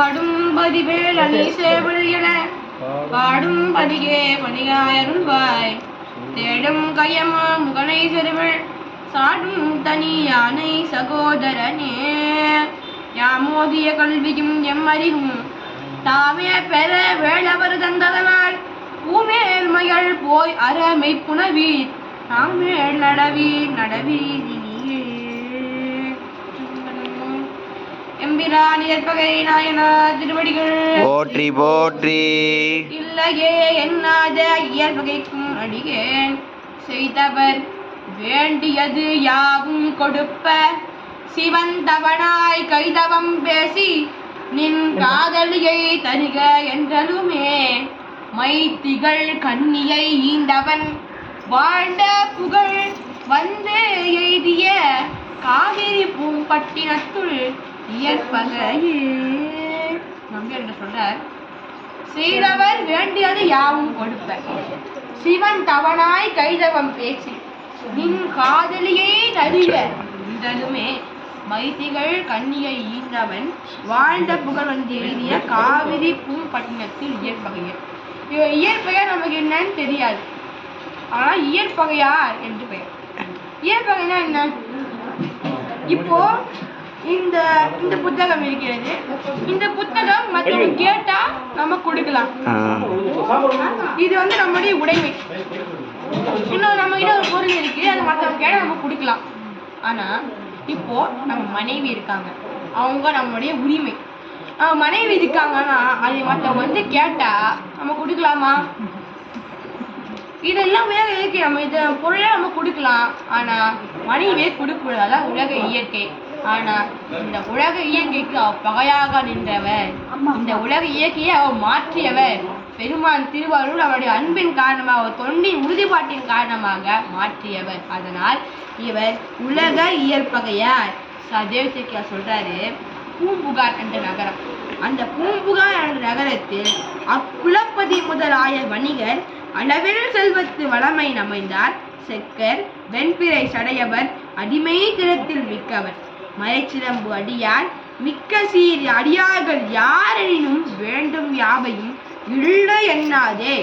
ஆடும் பதிவேல் அணி சேவல் என. பாடும் பதிகே பணிகாயருள்வாய் தேடும் கயமா முகனை செருவள். சாடும் தனி யானை சகோதரனே. யாமோதிய கல்வியும் எம்மறிவும் தாமே பெற வேளவர் தந்ததனால் பூமேல் மகள் போய் அறமை புனவீர் நாமேல் நடவீர் நடவீரினியே எம்பிரான் ஏற்பகை நாயனா திருவடிகள். போற்றி போற்றி. இல்லையே என்னாத இயற்பகைக்கும் அடியேன். செய்தவர் வேண்டியது யாவும் கொடுப்ப. சிவந்தவனாய் கைதவம் பேசி நின் காதலியை தருக என்றலுமே. மைத்திகள் கண்ணியை ஈந்தவன் வாழ்ந்த புகழ் வந்து எய்திய காவிரி பூம்பட்டினத்துள் இயற்பகையே நம்பி என்ன சொல்றார்? செய்தவர் வேண்டியது யாவும் கொடுப்ப சிவன் தவனாய் கைதவம் பேச்சு நின் காதலியை தருக மைத்திகள் கண்ணியை ஈந்தவன் வாழ்ந்த புகழ் வந்து எழுதிய காவிரி பூம்பட்டினத்தில் இயற்பகையர். இயற்பெயர் நமக்கு என்னன்னு தெரியாது. ஆனா இயற்பகையார் என்று பெயர். இயற்பகைனா என்ன? இப்போ இந்த இந்த புத்தகம் இருக்கிறது. இந்த புத்தகம் மற்றவங்க கேட்டா நம்ம கொடுக்கலாம். இது வந்து நம்முடைய உடைமை. இன்னும் நம்ம கிட்ட ஒரு பொருள் இருக்கு அது மற்றவங்க கேட்டா நம்ம கொடுக்கலாம். ஆனா இப்போ நம்ம மனைவி இருக்காங்க. அவங்க நம்முடைய உரிமை. மனைவி இருக்காங்கன்னா அது மற்றவங்க வந்து கேட்டா நம்ம கொடுக்கலாமா? இதெல்லாம் உலக இயற்கை நம்ம இதை பொருளை நம்ம கொடுக்கலாம். ஆனா மனைவியே கொடுக்கக்கூடாது உலக இயற்கை. ஆனா இந்த உலக இயற்கைக்கு அவ பகையாக நின்றவர் இந்த உலக இயற்கையை அவர் மாற்றியவர் பெருமான் திருவாரூர் அவருடைய அன்பின் காரணமாக அவர் தொண்டின் உறுதிப்பாட்டின் காரணமாக மாற்றியவர் அதனால் இவர் உலக இயற்பகையார் தேவசேக்கியா சொல்றாரு பூம்புகார் என்ற நகரம். அந்த பூம்புகார் என்ற நகரத்தில் அக்குலப்பதி முதலாய வணிகர் அளவில் செல்வத்து வளமை நமைந்தார் செக்கர் வெண்பிறை சடையவர் அடிமை திறத்தில் மிக்கவர். மலைச்சிலம்பு அடியார் மிக்க சீர் அடியார்கள் யாரெனினும் வேண்டும் யாவையும் இல்லை எண்ணாதே.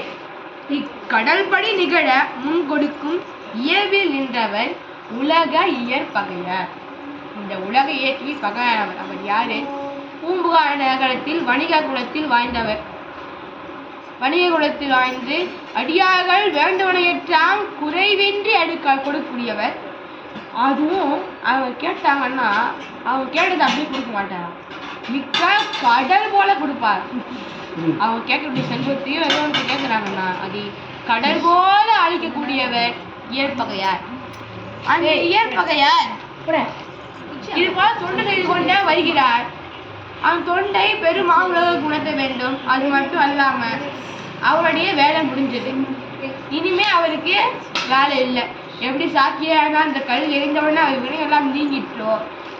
இக்கடல்படி நிகழ முன் கொடுக்கும் இயல்பில் நின்றவர் உலக இயற்பகையர் இந்த உலக இயற்கை பகையானவர் அவர் யாரு? பூம்புகார் நகரத்தில் வணிக குலத்தில் வாய்ந்தவர் வணிக குலத்தில் வாய்ந்து அடியார்கள் வேண்டுவனையற்றாம் குறைவின்றி அடுக்க கொடுக்கூடியவர் அதுவும் அவங்க கேட்டாங்கன்னா அவங்க கேட்டதை அப்படியே கொடுக்க மாட்டாராம் மிக்க கடல் போல கொடுப்பார். அவங்க கேட்கக்கூடிய செல்வத்தையும் ஏதோ ஒன்று கேட்குறாங்கன்னா அது கடல் போல அழிக்கக்கூடியவர் இயற்பகையார். அந்த இயற்பகையார் இது போல தொண்டு செய்து கொண்டே வருகிறார். அவன் தொண்டை பெரும் உலக குணத்த வேண்டும். அது மட்டும் அல்லாம அவருடைய வேலை முடிஞ்சது. இனிமே அவருக்கு வேலை இல்லை. எப்படி சாக்கியான அந்த கல் எரிந்தவுடனே அவர் வினையெல்லாம் நீங்கிட்டோ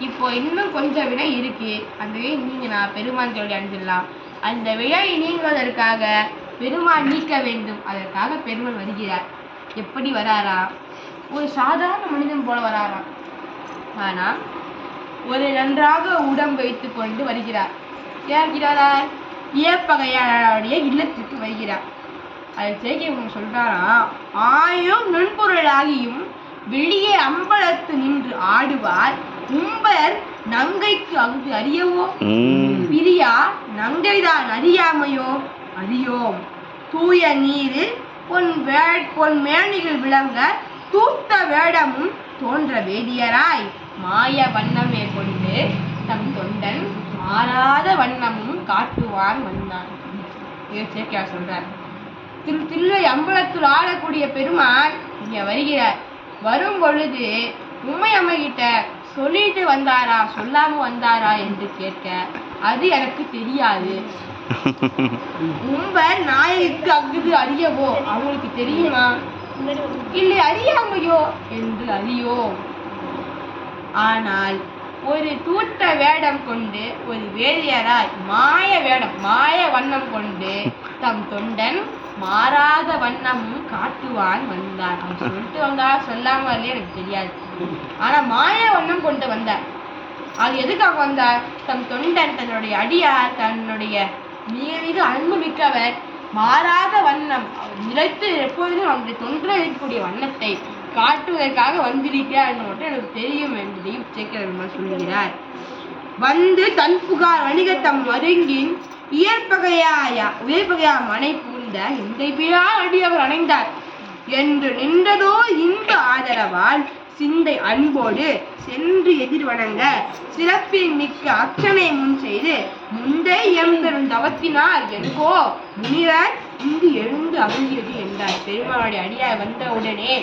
இப்போ இன்னும் கொஞ்சம் வினை இருக்கு. அந்த வினை நீங்கினா பெருமான் சொல்லி அணிஞ்சிடலாம் அந்த வினை நீங்குவதற்காக பெருமான் நீக்க வேண்டும். அதற்காக பெருமான் வருகிறார். எப்படி வராரா ஒரு சாதாரண மனிதன் போல வராராம். ஆனால் ஒரு நன்றாக உடம் வைத்து கொண்டு வருகிறார் ஏற்கிறாரா இயற்பகையாளருடைய இல்லத்திற்கு வருகிறார். அதை செய்ய சொல்றாராம் ஆயும் நுண்பொருளாகியும் வெளியே அம்பலத்து நின்று ஆடுவார். உம்பர் நங்கைக்கு அகுது அறியவோ. பிரியா நங்கைதான் அறியாமையோ? அறியோம். தூய நீரில் பொன் வே பொன் மேனிகள் விளங்க தூத்த வேடமும் தோன்ற வேதியராய். மாய வண்ணமே கொண்டு தம் தொண்டன் மாறாத வண்ணமும் காட்டுவான் வந்தான். இதை சொல்றார். திரு தில்லை அம்பலத்தில் ஆடக்கூடிய பெருமான் இங்க வருகிறார். வரும் பொழுது உண்மை அம்மகிட்ட சொல்லிட்டு வந்தாரா சொல்லாம வந்தாரா என்று கேட்க அது எனக்கு தெரியாது. உம்பர் நாயகிக்கு அங்குது அறியவோ அவங்களுக்கு தெரியுமா? இல்லை அறியாமையோ? என்று அறியோ ஆனால் ஒரு தூட்ட வேடம் கொண்டு ஒரு வேதியராய் மாய வேடம் மாய வண்ணம் கொண்டு தம் தொண்டன் மாறாத வண்ணம் காட்டுவான் வந்தான் அவன் சொல்லிட்டு வந்தா சொல்லாம இல்லையே எனக்கு தெரியாது. ஆனா மாய வண்ணம் கொண்டு வந்தார். அது எதுக்காக வந்தார்? தன் தொண்டன் தன்னுடைய அடியார் தன்னுடைய மிக மிக அன்பு மிக்கவர் மாறாத வண்ணம் நிலைத்து எப்பொழுதும் அவருடைய தொன்று இருக்கக்கூடிய வண்ணத்தை காட்டுவதற்காக வந்திருக்கிறார் என்று மட்டும் எனக்கு தெரியும் என்பதையும் சேக்கிரர் சொல்கிறார். வந்து தன் புகார் வணிகத்தம் மருங்கின் இயற்பகையாய உயர்பகையா மனை பூந்த இந்த விழா அடியவர் அணைந்தார். என்று நின்றதோ இன்ப ஆதரவால் சிந்தை அன்போடு சென்று எதிர் வணங்க சிறப்பின் மிக்க அர்ச்சனை முன் செய்து முந்தை எம்பெரும் தவத்தினார் எனக்கோ முனிவர் இங்கு எழுந்து அருந்தியது என்றார். பெருமாளுடைய அடியார் வந்தவுடனே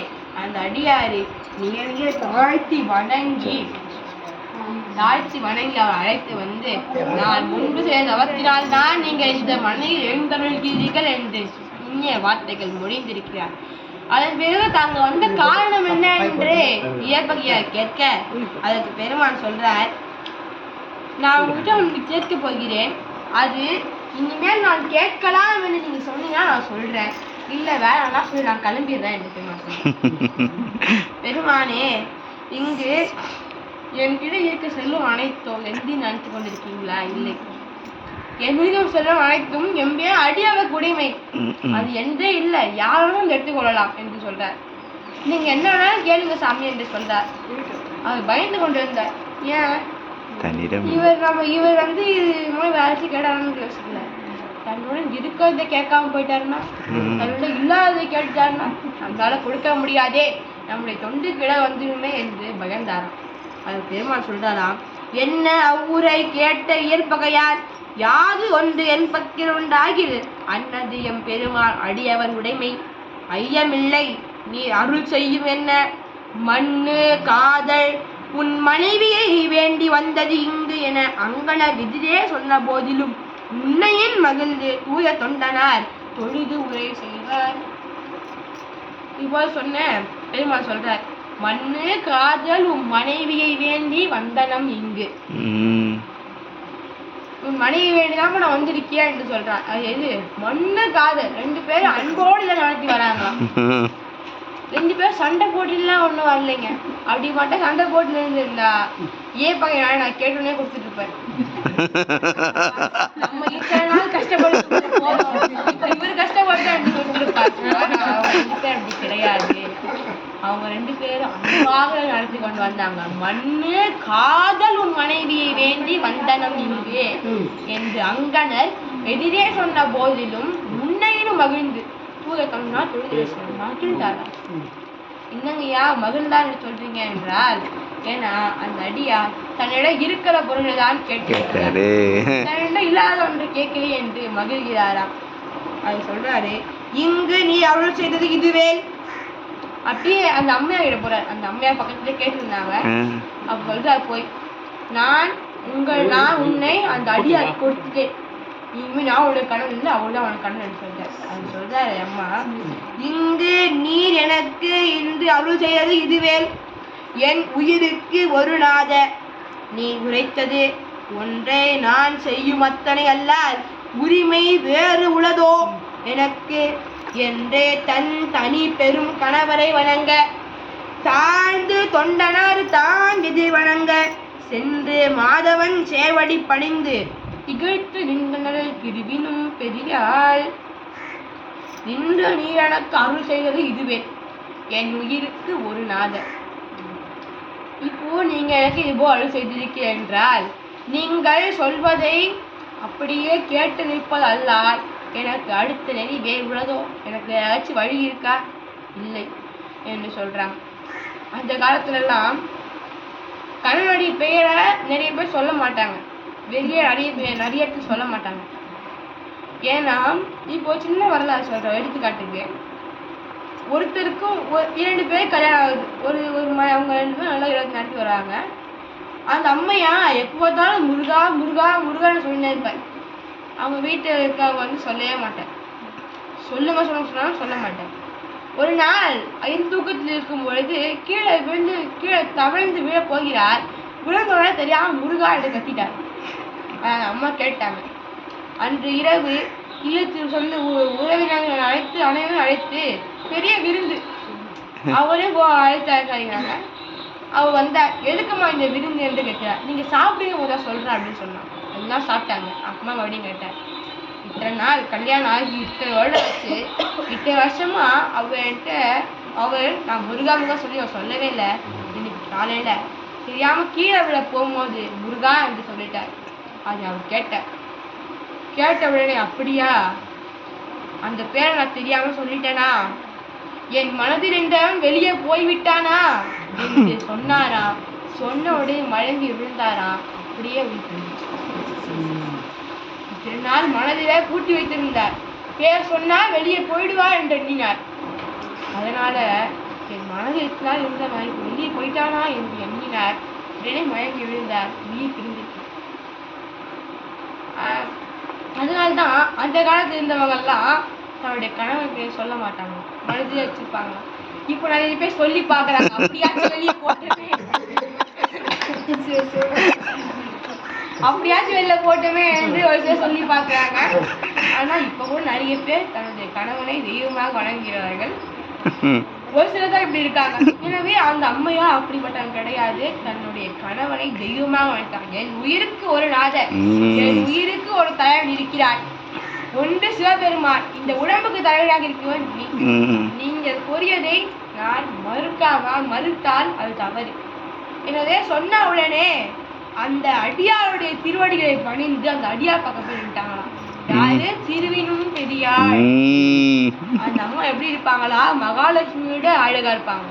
அந்த அடியாரை மிக தாழ்த்தி வணங்கி தாழ்த்தி வணங்கி அவர் அழைத்து வந்து நான் முன்பு செய்த தவத்தினால் தான் நீங்கள் இந்த மனையில் எழுந்தருள்கிறீர்கள் என்று இனிய வார்த்தைகள் மொழிந்திருக்கிறார். அதன் பிறகு தாங்க வந்த காரணம் என்ன என்று இயற்பகையார் கேட்க அதற்கு பெருமான் சொல்றார் நான் உங்ககிட்ட ஒன்று கேட்க போகிறேன். அது இனிமேல் நான் கேட்கலாம் என்று நீங்க சொன்னீங்கன்னா நான் சொல்றேன். இல்ல வேணாம்னா சொல்லி நான் கிளம்பிடுறேன் என்று பெருமான் பெருமானே இங்கு என்கிட்ட இருக்க செல்வம் அனைத்தும் எந்தி நினைத்து கொண்டிருக்கீங்களா? இல்லை. என்னிடம் செல்வம் அனைத்தும் எம்பே அடியவர் குடிமை. அது என்றே இல்லை. யாரும் எடுத்துக்கொள்ளலாம் என்று சொல்றார். நீங்க என்ன வேணாலும் கேளுங்க சாமி என்று சொல்றார். அவர் பயந்து கொண்டிருந்தார். ஏன்? இவர் நம்ம இவர் வந்து இது மாதிரி வேலைச்சு கேட்டாருன்னு யோசிக்கல தன்னோட இருக்கிறத கேட்காம போயிட்டாருன்னா. தன்னோட இல்லாததை கேட்டுட்டாருன்னா? நம்மளால கொடுக்க முடியாதே. நம்முடைய தொண்டு கிட வந்துருமே என்று பயந்தாராம். அது பெருமாள் சொல்றாராம் என்ன அவ்வுரை கேட்ட இயற்பகையார்? யாது ஒன்று என் பக்கில் உண்டாகில் அன்னது எம் பெருமாள் அடியவன் உடைமை. ஐயமில்லை நீ அருள் செய்யும் என்ன? மண்ணு காதல் உன் மனைவியை வேண்டி வந்தது இங்கு என அங்கன எதிரே சொன்ன போதிலும் உன்னையின் மகிழ்ந்து தூய தொண்டனார் தொழுது உரை செய்வார். இவ்வாறு சொன்ன பெருமாள் சொல்றார் மண்ணு காதல் உன் மனைவியை வேண்டி வந்தனம் இங்கு. உன் மனைவி வேண்டிதான் நான் வந்திருக்கியா என்று சொல்றான். அது எது? மண்ணு காதல் ரெண்டு பேரும் அன்போடு இதை நடத்தி வராங்களாம். ரெண்டு பேரும் சண்டை போட்டுலாம் ஒன்றும் வரலைங்க. அப்படி மட்டும் சண்டை போட்டு இருந்திருந்தா ஏ பையன் நான் கேட்டோன்னே கொடுத்துட்டு இருப்பேன். நம்ம இத்தனை நாள் கஷ்டப்பட்டு போதும் இப்ப இவர் கஷ்டப்பட்டு அப்படி கொடுத்துருப்பாரு ஆனா அவங்க ரெண்டு பேரும் அப்படி கிடையாது அவங்க ரெண்டு பேரும் அன்பாக கொண்டு வந்தாங்க மண்ணு காதல் உன் மனைவியை வேண்டி வந்தனம் இங்கு என்று அங்கனர் எதிரே சொன்ன போதிலும் உன்னையிலும் மகிழ்ந்து. தூய கண்ணா தொழுது மகிழ்ந்தாரா? என்னங்கய்யா மகிழ்ந்தான்னு சொல்றீங்க என்றால் ஏன்னா அந்த அடியா தன்னிடம் இருக்கிற பொருளை தான் கேட்கிறார். தன்னிடம் இல்லாத ஒன்று கேட்கலையே என்று மகிழ்கிறாராம். அது சொல்றாரு இங்கு நீ அருள் செய்தது இதுவே. அப்படியே அந்த அம்மையா கிட்ட போறார். அந்த அம்மையார் பக்கத்துல கேட்டிருந்தாங்க. அப்ப சொல்றாரு போய் நான் உங்கள் நான் உன்னை அந்த அடியார் கொடுத்துட்டேன். இனிமே நான் உடைய கணவன் இல்லை அவள் தான் அவன் கணவன் சொல்றாரு அது சொல்றாரு அம்மா. இங்கு நீர் எனக்கு இன்று அருள் செய்தது இதுவேல். என் உயிருக்கு ஒரு நாத. நீ உரைத்தது ஒன்றை நான் செய்யும் அத்தனை அல்லால் உரிமை வேறு உளதோ. எனக்கு என்றே தன் தனி பெரும் கணவரை வணங்க. தாழ்ந்து தொண்டனார் தான் எதிர் வணங்க. சென்று மாதவன் சேவடி பணிந்து திகழ்த்து நின்றனர் பிரிவினும் பெரியாள். நின்ற நீரனக்கு அருள் செய்தது இதுவே. என் உயிருக்கு ஒரு நாதர் இப்போ நீங்க எனக்கு இதுபோ அருள் செய்திருக்கிறீர்கள் என்றால் நீங்கள் சொல்வதை அப்படியே கேட்டு நிற்பது அல்லால் எனக்கு அடுத்த நெறி வேறு உள்ளதோ? எனக்கு ஏதாச்சும் வழி இருக்கா? இல்லை என்று சொல்கிறாங்க அந்த காலத்துலலாம் கண்ணனுடைய பெயரை நிறைய பேர் சொல்ல மாட்டாங்க. வெளியே நிறைய பேர் நிறைய இடத்துல சொல்ல மாட்டாங்க. ஏன்னா இப்போ சின்ன வரலாறு சொல்றேன் எடுத்துக்காட்டுக்கு. ஒருத்தருக்கும் ஒரு- இரண்டு பேர் கல்யாணம் ஆகுது. ஒரு ஒரு ம அவங்க ரெண்டு பேரும் நல்லா இருபத்தி நடத்தி வராங்க. அந்த அம்மையா எப்போ பார்த்தாலும் முருகா முருகா முருகான்னு சொல்லினே இருப்பேன் அவங்க வீட்டில் இருக்கவங்க வந்து சொல்லவே மாட்டேன். சொல்லுங்க சொல்லுங்க சொன்னாலும் சொல்ல மாட்டேன். ஒரு நாள் ஐந்து தூக்கத்தில் இருக்கும் பொழுது கீழே விழுந்து கீழே தவழ்ந்து விழ போகிறார். விழுந்தவரை தெரியாமல் முருகா என்று கத்திட்டார். அம்மா கேட்டாங்க. அன்று இரவு இல்லத்தில் சொந்த உ- உறவினர்கள் அழைத்து அனைவரும் அழைத்து பெரிய விருந்து. அவரே போ அழைத்து அழைக்கிறாங்க அவ வந்தா எதுக்கும்மா இந்த விருந்து? என்று கேட்கிறார். நீங்க சாப்பிடுங்க முதல்ல சொல்றேன் அப்படின்னு சொன்னான். தான் சாப்பிட்டாங்க. அம்மா மறுபடியும் கேட்டேன் இத்தனை நாள் கல்யாணம் ஆகி இத்தனை வருடம் ஆச்சு இத்தனை வருஷமா அவர்கிட்ட அவர் நான் முருகா முருகா சொல்லி அவ சொல்லவே இல்லை. இன்னைக்கு காலையில தெரியாம கீழே விழ போகும்போது முருகா என்று சொல்லிட்டார். அது அவர் கேட்டேன் கேட்ட உடனே அப்படியா? அந்த பேரை நான் தெரியாம சொல்லிட்டேனா? என் மனதில் இருந்தவன் வெளியே போய்விட்டானா? என்று சொன்னாரா? சொன்ன உடனே மயங்கி விழுந்தாரா? அப்படியே விழுந்துச்சு என்னால் மனதிலே பூட்டி வைத்திருந்தார். பேர் சொன்னா வெளியே போயிடுவா என்று எண்ணினார். அதனால என் மனதில் இருந்த நாள் வெளியே போயிட்டானா என்று எண்ணினார். உடனே மயங்கி விழுந்தார். உயிர் பிரிந்துட்டு அதனால்தான் அந்த காலத்துல இருந்தவங்கெல்லாம் தன்னுடைய கணவன் பேர் சொல்ல மாட்டாங்க. மனதில் வச்சிருப்பாங்க. இப்போ நிறைய பேர் சொல்லி பார்க்குறாங்க. அப்படியா வெளியே போட்டு அப்படியாச்சும் வெளில போட்டுமே என்று ஒரு சிலர் சொல்லி பார்க்கறாங்க. ஆனா இப்போ கூட நிறைய பேர் தன்னுடைய கணவனை தெய்வமாக வணங்குகிறார்கள். ஒரு சிலர் தான் இப்படி இருக்காங்க. எனவே அந்த அம்மையா அப்படிப்பட்டவங்க கிடையாது. தன்னுடைய கணவனை தெய்வமாக வளர்த்தாங்க என் உயிருக்கு ஒரு நாதர் என் உயிருக்கு ஒரு தலைவன் இருக்கிறார். ஒன்று சிவபெருமான். இந்த உடம்புக்கு தலைவனாக இருக்கவன் நீ. நீங்கள் கூறியதை நான் மறுக்காமல் மறுத்தால் அது தவறு. எனவே சொன்ன உடனே அந்த அடியாருடைய திருவடிகளை பணிந்து அந்த அடியார் பக்கம் போய் நின்ட்டாங்களாம். யாரு? திருவினும் பெரியாள் அந்த அம்மா எப்படி இருப்பாங்களா? மகாலட்சுமியோட அழகா இருப்பாங்க.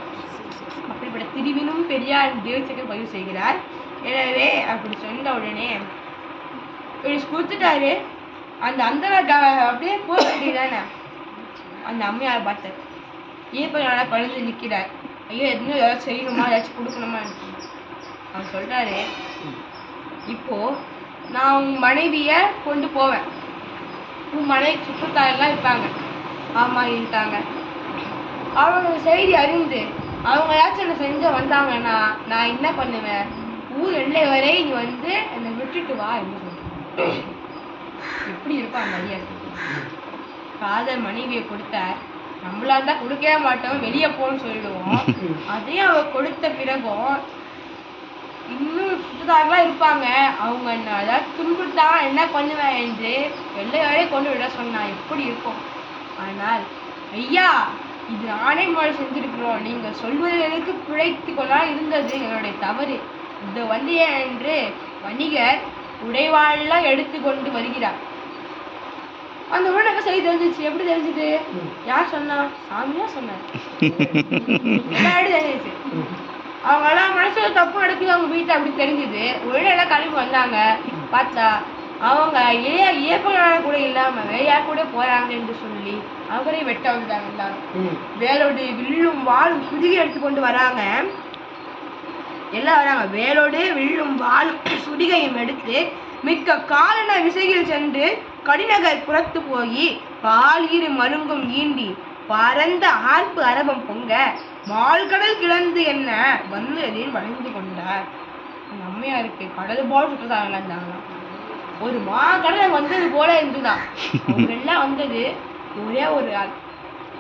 அப்படிப்பட்ட திருவினும் பெரியார் தேவசேகர் பதிவு செய்கிறார். எனவே அப்படி சொன்ன உடனே இப்படி கொடுத்துட்டாரு. அந்த அந்த அப்படியே போக வேண்டியதானே அந்த அம்மையார் பார்த்தார். ஈப்பனால கழுந்து நிற்கிறார். ஐயோ எதுவும் ஏதாச்சும் செய்யணுமா? ஏதாச்சும் கொடுக்கணுமா? அவர் சொல்றாரு இப்போ நான் உன் மனைவிய கொண்டு போவேன். உன் மனைவி சுற்றத்தாரெல்லாம் இருப்பாங்க. ஆமாட்டாங்க அவங்க செய்தி அறிந்து அவங்க ஏதாச்சும் என்ன செஞ்ச வந்தாங்கன்னா நான் என்ன பண்ணுவேன்? ஊர் எல்லை வரை நீ வந்து என்னை விட்டுட்டு வா என்று எப்படி இருப்பான் அந்த ஐயா காதல் மனைவியை கொடுத்தார் நம்மளா இருந்தா கொடுக்கவே மாட்டோம் வெளியே போன்னு சொல்லிடுவோம் அதையும் அவ கொடுத்த பிறகும் இன்னும் சுற்றுதாரெல்லாம் இருப்பாங்க. அவங்க என்ன அதாவது துன்புறுத்தா என்ன பண்ணுவேன் என்று வெள்ளை வரை கொண்டு விட சொன்னா எப்படி இருக்கும்? ஆனால் ஐயா இது நானே முறை செஞ்சிருக்கிறோம். நீங்க சொல்வது எனக்கு பிழைத்து கொள்ளலாம் இருந்தது என்னுடைய தவறு. இது வந்து என்று வணிகர் உடைவாளெல்லாம் எடுத்து கொண்டு வருகிறார். அந்த உடனே செய்தி தெரிஞ்சிச்சு? எப்படி தெரிஞ்சது? யார் சொன்னா? சாமியா சொன்னார். தெரிஞ்சிச்சு. அவங்க எல்லாம் மனசுல தப்பு நடக்குது அவங்க வீட்டுல அப்படி தெரிஞ்சுது. உடனே எல்லாம் கிளம்பி வந்தாங்க. பார்த்தா அவங்க இளைய இயப்பனால கூட இல்லாம வேலையா கூட போறாங்க என்று சொல்லி அவரே வெட்ட வந்துட்டாங்க எல்லாரும். வேலோடு வில்லும் வாளும் சுருகி எடுத்து கொண்டு வராங்க. எல்லாம் வராங்க. வேலோடு வில்லும் வாளும் சுடிகையும் எடுத்து மிக்க காலன விசையில் சென்று கடிநகர் புறத்து போய் பால் இரு மருங்கும் ஈண்டி பரந்த ஆர்ப்பு அரபம் பொங்க மால்கடல் கிளந்து என்ன? வந்து எதையும் வளைந்து கொண்டார். அந்த அம்மையாருக்கு கடல் போல் சுற்றதாக இருந்தாங்களாம் ஒரு மாகடல் வந்தது போல இருந்துதான். அவங்க எல்லாம் வந்தது ஒரே ஒரு ஆள்.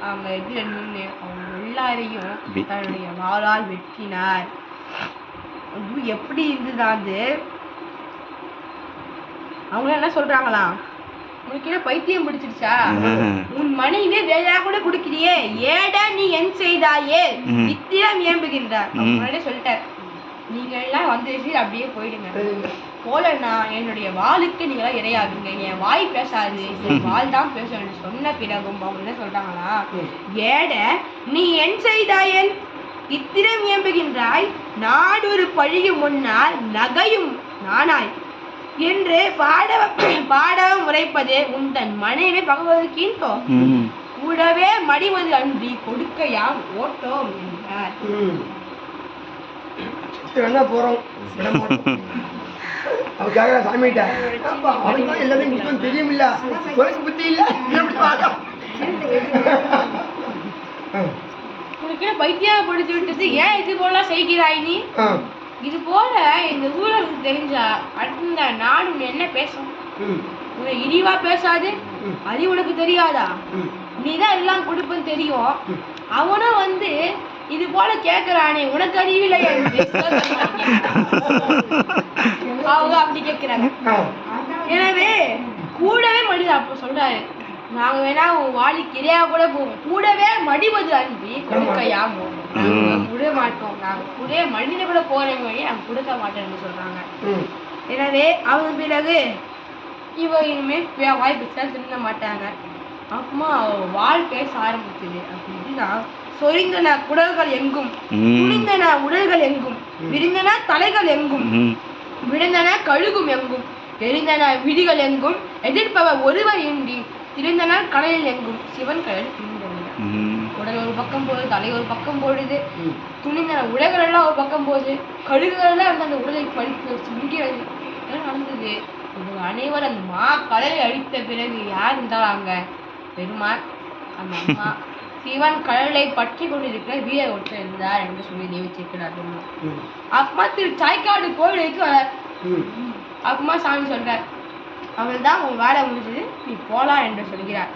அவங்க இதுல நின்று அவங்க எல்லாரையும். தன்னுடைய வாளால் வெட்டினார். எப்படி இருந்ததா அது? அவங்க என்ன சொல்றாங்களா உனக்கு என்ன பைத்தியம் பிடிச்சிருச்சா. உன் மனைவி வேலையா கூட குடுக்கிறியே? ஏடா நீ என் செய்தாயே? ம். இத்திரம் ஏம்புகின்றார். முன்னாடியே சொல்லிட்டார். நீங்க எல்லாம் வந்துருச்சு அப்படியே போயிடுங்க. போலன்னா என்னுடைய வாளுக்கு நீங்க இரையாகுங்க. என் வாய் பேசாது. என் வாள் தான் பேசணும். சொன்ன பிறகும் அவங்க என்ன சொல்றாங்களா ஏட நீ என் செய்தாயன்? இத்திரம் ஏம்புகின்றாய். நாடொரு பழியும் முன்னால் நகையும் நானாய் என்று பாடவ பாடவம் உரைப்பது உந்தன் மனைவி பகவதுக்கீன்தோ ம். கூடவே மடிவது அன்றி கொடுக்க யாம் ஓட்டோம் என்றார். என்ன போறோம். விட மாட்டோம். அவ கேக்குறா சாமிகிட்ட. "ஏப்பா, அவனுக்கு தான் எல்லாமே நிச்சயம் தெரியும் இல்ல உனக்கு புத்தி இல்ல. நீ எப்படி பாக்க உனக்கு என்ன பைத்தியம் பிடிச்சு விட்டது ஏன் இது போல செய்கிறாய் நீ? இது போல இந்த ஊழலுக்கு தெரிஞ்சா அடுத்த நாடு என்ன பேசும்? உன்னை இழிவா பேசாது. அது உனக்கு தெரியாதா? நீ தான் எல்லாம் கொடுப்பேன்னு தெரியும். அவனும் வந்து இது போல கேட்கிறானே உனக்கு அறிவில்லையா. அவங்க அப்படி கேட்கிறாங்க ஆ. எனவே கூடவே மனிதன் அப்ப சொல்றாரு. நாங்க வேணா உன் வாலி கிரையா கூட போவோம். கூடவே மடிவது அன்பி கொடுக்கையாமோ நாங்க ம். விட மாட்டோம். நாங்க கூட மனித கூட போறவங்க வழி நாங்க கொடுக்க மாட்டோம்னு சொல்றாங்க. எனவே அவங்க பிறகு இவ இனிமேல் வே- வாய் பேச திருந்த மாட்டாங்க. அப்புறமா பேச ஆரம்பிச்சது அப்படின்னா சொரிந்தன குடல்கள் எங்கும்? ம். குனிந்தன உடல்கள் எங்கும்? விரிந்தன தலைகள் எங்கும். விழுந்தன கழுகும் எங்கும்? எரிந்தன விடிகள் எங்கும்? எதிர்ப்பவர் ஒருவர் இன்றி திரிந்தன கடலில் எங்கும்? சிவன் கடல் உடல் ஒரு பக்கம் போகுது தலை ஒரு பக்கம் போடுது உலகள் எல்லாம் ஒரு பக்கம் போகுது. கழுகுகள் எல்லாம் வந்து அந்த உடலை பறித்து சிங்கிறது இதெல்லாம் நடந்தது? இது அனைவரும் அந்த மா கடலை அடித்த பிறகு யார் இருந்தாலும் அங்க பெருமாள் அந்த அம்மா சிவன் கடலை பற்றி கொண்டிருக்கிற வீரர் ஒருத்தர் இருந்தார் என்று சொல்லி நியமிச்சிருக்கிறார். அப்புறமா திரு சாய்க்காடு கோவிலுக்கு வரார் ம். அப்புறமா சாமி சொல்றார். அவள் தான் உன் வேலை முடிஞ்சது நீ போலாம் என்று சொல்கிறார்.